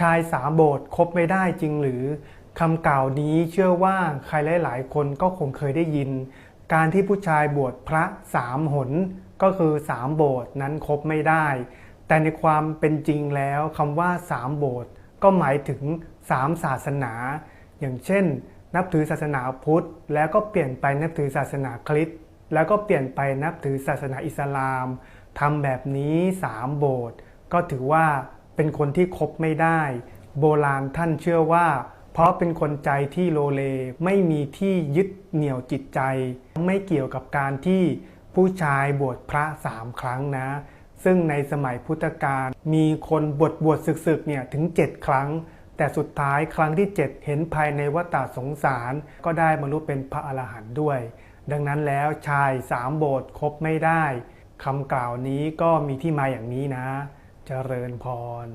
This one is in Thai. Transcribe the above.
ชายสามโบสถ์คบไม่ได้จริงหรือคำกล่าวนี้เชื่อว่าใครหลาย ๆ คนก็คงเคยได้ยิน การที่ผู้ชายบวชพระสามหน ก็คือสามโบสถ์นั้นคบไม่ได้ แต่ในความเป็นจริงแล้วคำว่าสามโบสถ์ก็หมายถึงสามศาสนา อย่างเช่น นับถือศาสนาพุทธ แล้วก็เปลี่ยนไปนับถือศาสนาคริสต์แล้วก็เปลี่ยนไปนับถือศาสนาอิสลามทำแบบนี้สามโบสถ์ก็ถือว่า เป็นคนที่คบไม่ได้ โบราณท่านเชื่อว่า เพราะเป็นคนใจที่โลเลไม่มีที่ยึดเหนี่ยวจิตใจ ไม่เกี่ยวกับการที่ผู้ชายบวชพระสามครั้งนะ ซึ่งในสมัยพุทธกาลมีคนบวชบวชศึกๆเนี่ยถึง 7 ครั้ง แต่สุดท้ายครั้งที่ 7 เห็นภายในวัฏสงสาร ก็ได้บรรลุเป็นพระอรหันต์ด้วย ดังนั้นแล้วชายสามโบสถ์คบไม่ได้คำกล่าวนี้ก็มีที่มาอย่างนี้นะ เจริญพร